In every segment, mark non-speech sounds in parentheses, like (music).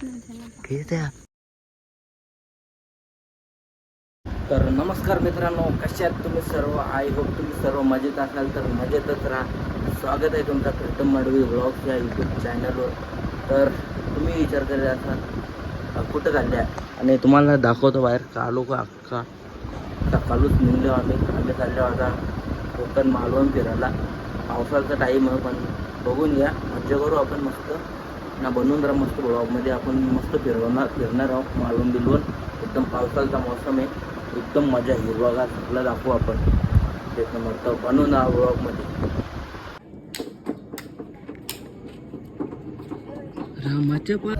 तर नमस्कार मित्रांनो कशात आहात तुम्ही सर्व? आय होप तुम्ही सर्व मजेत असाल तर मजेतच राहा. स्वागत आहे तुमचा प्रीतम मडवी ब्लॉग्स या यूट्यूब चॅनलवर तर तुम्ही विचार करत असाल कुठं चालल्या आणि तुम्हाला दाखवतो बाहेर कालू का अक्का आता कालूच निघलो आम्ही. आम्ही चाललो आता कोकण मालवण फिरायला. पावसाचा टाईम आहे पण बघून घ्या. मज्जा करू आपण मस्त. ना बनवून राहा मस्त ब्लॉगमध्ये आपण मस्त फिरवणार फिरणार आहोत. मालवण बिलवून एकदम पावसाचा मोसम आहे. एकदम मजा हिरवागार सगळं दाखवू आपण. एक नंबर. तर बनवून राहा ब्लॉगमध्ये. रामाच्या पा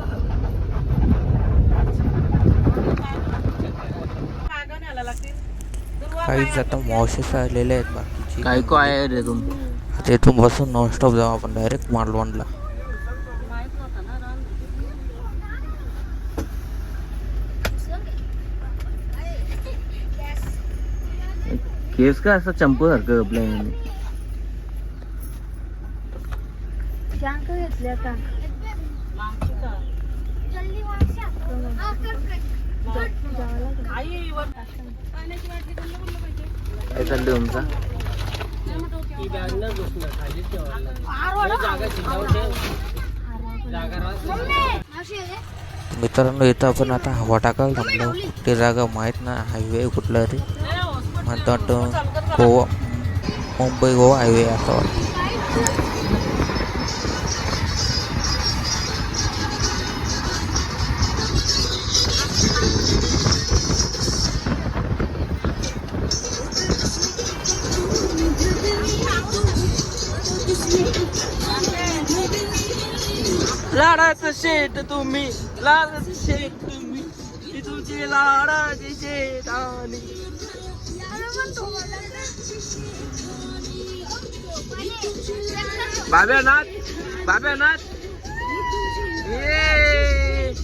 काहीच आता मॉसेस आलेले आहेत बाकीची. काय काय आहे रे तुम आता इथून बसून नॉनस्टॉप जाऊ आपण. डायरेक्ट मालवणला. केस का असं चंपू सारखं आपल्या घेतल्या काय चाललंय तुमचा? मित्रांनो इथं आपण आता हवा टाकायला थांबलो. ते जागा माहीत ना हायवे कुठला रे म्हणतो वाटतं गोवा मुंबई गोवा हायवे असं वाटतं. लाडाचं शेत तुम्ही लाडाचं शेत तुम्ही तुमची लाडाची शेत आणि बाब्यानाथ बाब्यानाथ. ये.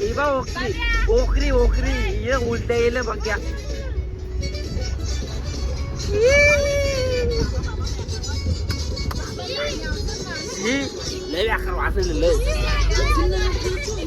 ही बा ओकरी ओकरी ओकरी ये उलट्या येईल बघ्या लय व्याकार वाचले लय.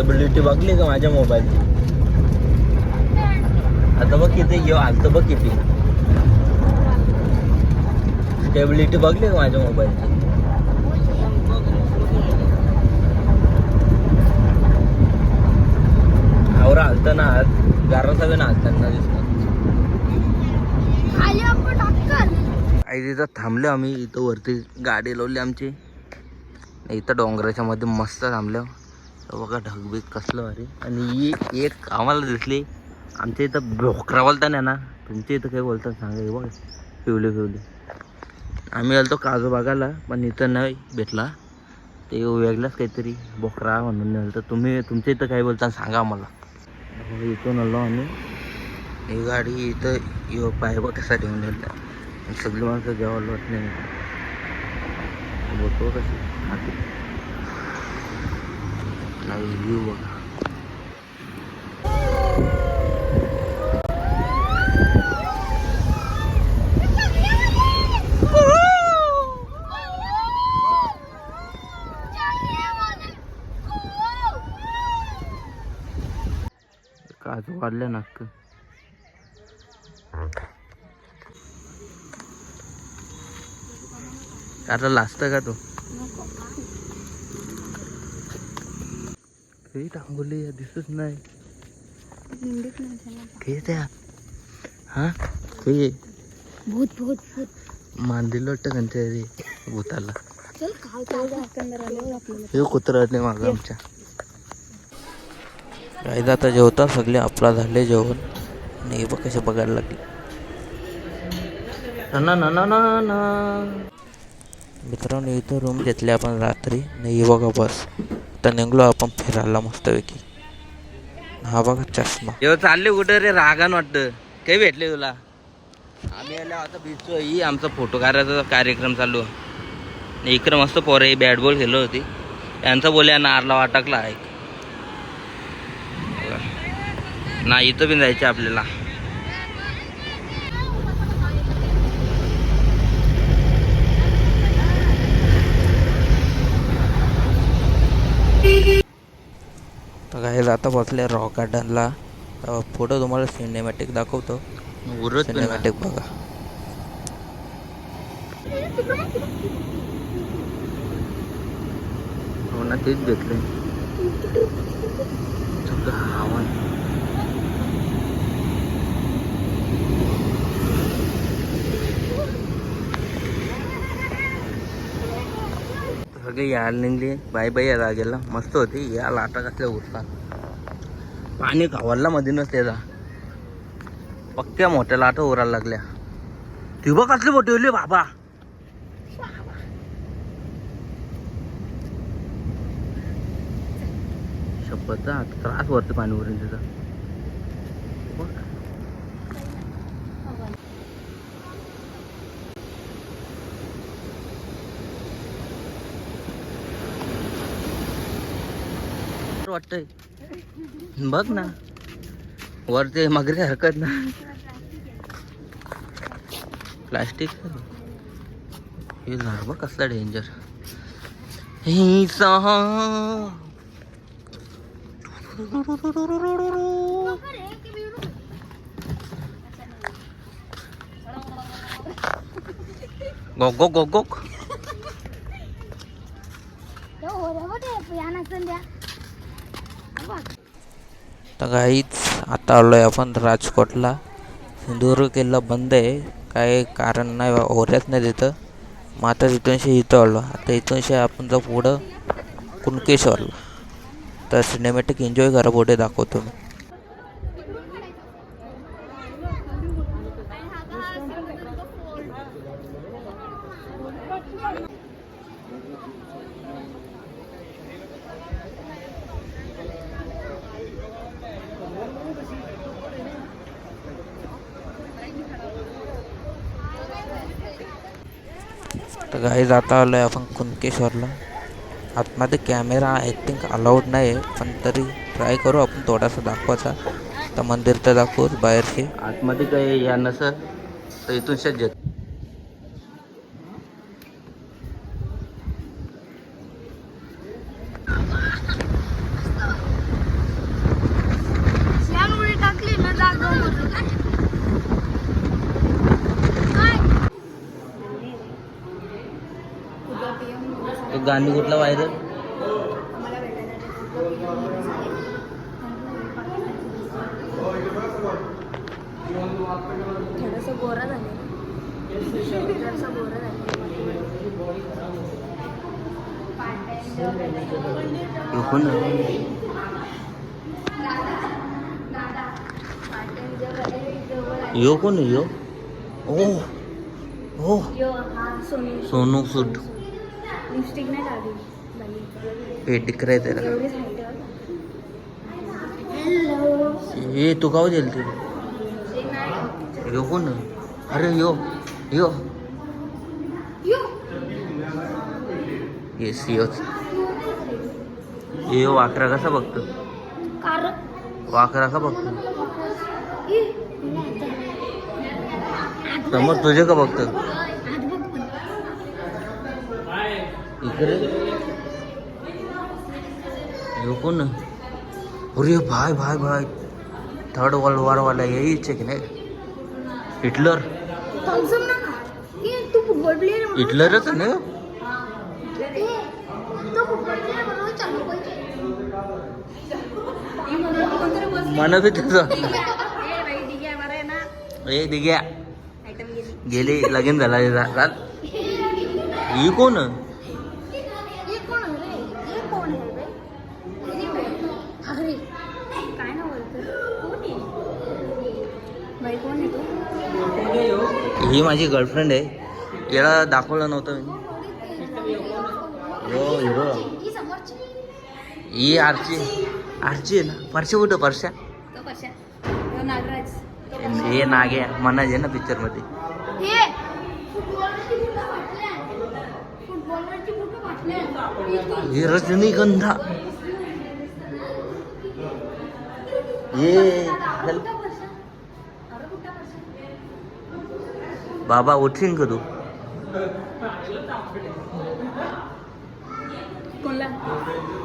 हिरवा टेबिलिटी बघली का माझ्या मोबाईल आता बघ किती घेऊ आता बघ किती. स्टेबिलिटी बघली का माझ्या मोबाईलची आवरा हलतं ना हात गारा सगळं ना हलताना दिसतात आई तिथं थांबलो आम्ही. इथं वरती गाडी लावली आमची. इथं डोंगराच्या मध्ये मस्त थांबलो. बघा ढगबीग कसलं भारी. आणि ही एक आम्हाला दिसली. आमच्या इथं भोकरा बोलता नाही ना तुमच्या इथं काय बोलतात सांगा हे बघ. पिवली पिवली. आम्ही आलतो काजू बागाला पण इथं नाही भेटला. ते वेगळाच काहीतरी बोकरा म्हणून नाही तर तुम्ही तुमच्या इथं काय बोलता सांगा आम्हाला. हो, इथून आलो आम्ही. ही गाडी इथं यो पाय कसा ठेवून ठेवला सगळी माणसं जेवायला वाटत नाही बोलतो कशी काही व्ह्यू बघा काजू वाढले नाक आता लाजतं का तो? हे टांगोली दिसत नाही त्या हा हे भूत भूत भूत मांदिलं वाटतं त्यांच्या रे भूताला हे कुत्रं मागं आमच्या काही आता जेवता सगळे आपला झाले जेवण आणि हे बघ कसे बघायला लागले ना ना ना ना ना मित्रांनो इथं रूम घेतली आपण रात्री नाही बघा बस आता निघलो आपण फिरायला मस्तपैकी. हा बघा चष्मा. येऊ चालले कुठं रे? रागान वाटतं. काही भेटले तुला? आम्ही आलो आता बीच ही आमचा फोटो काढायचा कार्यक्रम चालू. आहे. इकडं मस्त पोरं बॅट बॉल खेळलो होती. यांचा बोल या नारला वाटकला. ऐक ना इथं पण जायचं आपल्याला. तर काही आता बसले रॉक गार्डनला पुढं तुम्हाला सिनेमॅटिक दाखवतो. सिनेमॅटिक बघा. हो ना तेच सगळं हवा सगळे यायला निघले. बाई बाई या जागेला मस्त होती. या लाटा कसल्या उरतात पाणी खावडला मध्ये नसते त्याचा पक्क्या मोठ्या लाटा उरायला लागल्या. ती बघ कसली मोठी होली बाबा. शपथ आता त्रास वरती पाणी उरून त्याचा वाटतंय. बघ ना. वरती मगरी हरकत ना प्लास्टिक. हे झाड बघ कसला डेंजर हे सहा गोक गोक तर काहीच आता आलो आहे आपण राजकोटला. सिंधुदुर्ग किल्ला बंद आहे काही कारण नाही ओऱ्याच नाही तिथं. मग आता तिथूनशी इथं आलो. आता इथूनशी आपण जर पुढं कुणकेश्वरला. तर सिनेमॅटिक एन्जॉय करा पुढे दाखवतो मी. तर काही जाता आलो आहे आपण कुणकेश्वरला. आतमध्ये कॅमेरा आय थिंक अलाउड नाही आहे पण तरी ट्राय करू आपण थोडासा दाखवायचा. तर मंदिर तर दाखवूच बाहेरचे. आतमध्ये काही या नसं तर इथून शेत उडी टाकली ना जागा तो गांधी कुठला व्हायरल थोडंसं गोरा झाले. थोडंसं गोरा यो कोण? यो कोण यो? ओ ओ. हा सोनू. सूट लिपस्टिक नाही टाकली बाई. पेटिक रे त्याला. हे तू काव जेल ते यो कोण? अरे यो यो. येस योच यो. वाकरा कसा बघतो? कार. वाकरा का बघतो? समोर तुझे का बघतो हात बघ पण इकडे. यो कोण? अरे भाय भाय भाय थर्ड वर्ल्ड वॉरवाला यायच की नाही? हिटलर. हिटलरच आहे ना? ए, तो फुटबॉल प्लेअर म्हणून चालू पाहिजे म्हणत (laughs) ए भाई ठीक आहे बरं आहे ना? ए दिग्या आयटम गेली. लगीन झाला (laughs) ही कोण आहे रे ये कोण आहे रे अरे भाई अरे काय ना बोलतो कोण आहे भाई कोण आहे तू ही माझी गर्लफ्रेंड आहे. याला दाखवलं नव्हतं मी. हो हिरो ही आरची आरची आहे ना? परशा कुठं? परशा? तो कशा तो नागराज हे नागे म्हणायचे ना पिक्चरमध्ये. हे! फाटल्या हे रजनीगंधा ये हेल्प बाबा उठीन का तू?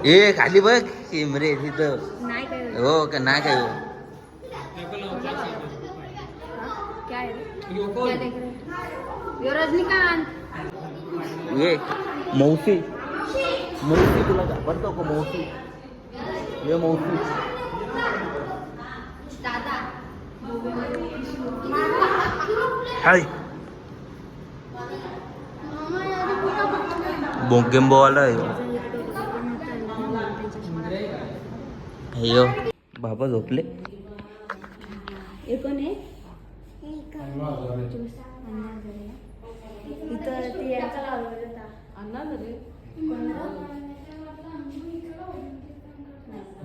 ए खाली बघ रे तिथं. हो का नाही काय? ये मौसी. मौसी तुला घाबरतो का मौसी? ये मौसी. हाय. बोंकेंबोवाला आहे. अय्यो बाबा झोपले. हे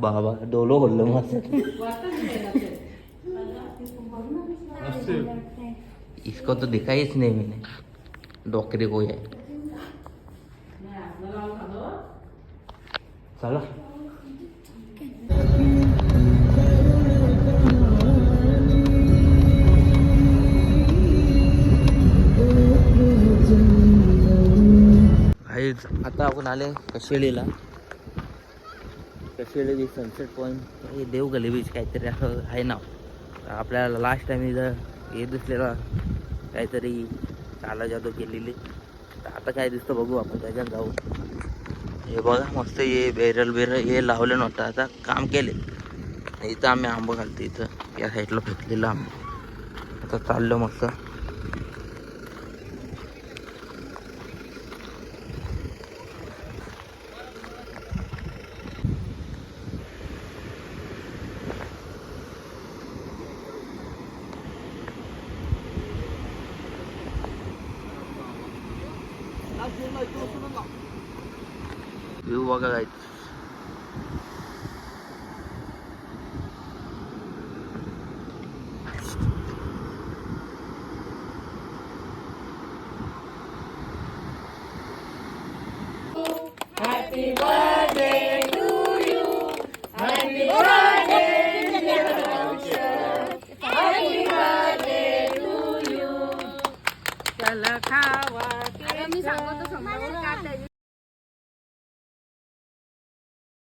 बाबा डोलो बोललो मस्त इसको तो दिखा ही नहीं मैंने. डोकरी को है. चला. आता आपण आले कशेळीला कशेळी सनसेट पॉईंट हे देवगली बीच काहीतरी असं आहे नाव तर आपल्याला लास्ट टाइम इथं हे दिसलेला काहीतरी चाला जादू केलेली. तर आता काय दिसतं बघू आपण त्याच्यात जाऊ हे बघा मस्त हे बेरल बेरल हे लावले नव्हतं आता काम केले. इथं आम्ही आंबा घालतो इथं या साईडला फेकलेलं आंबा. आता चाललो मस्त.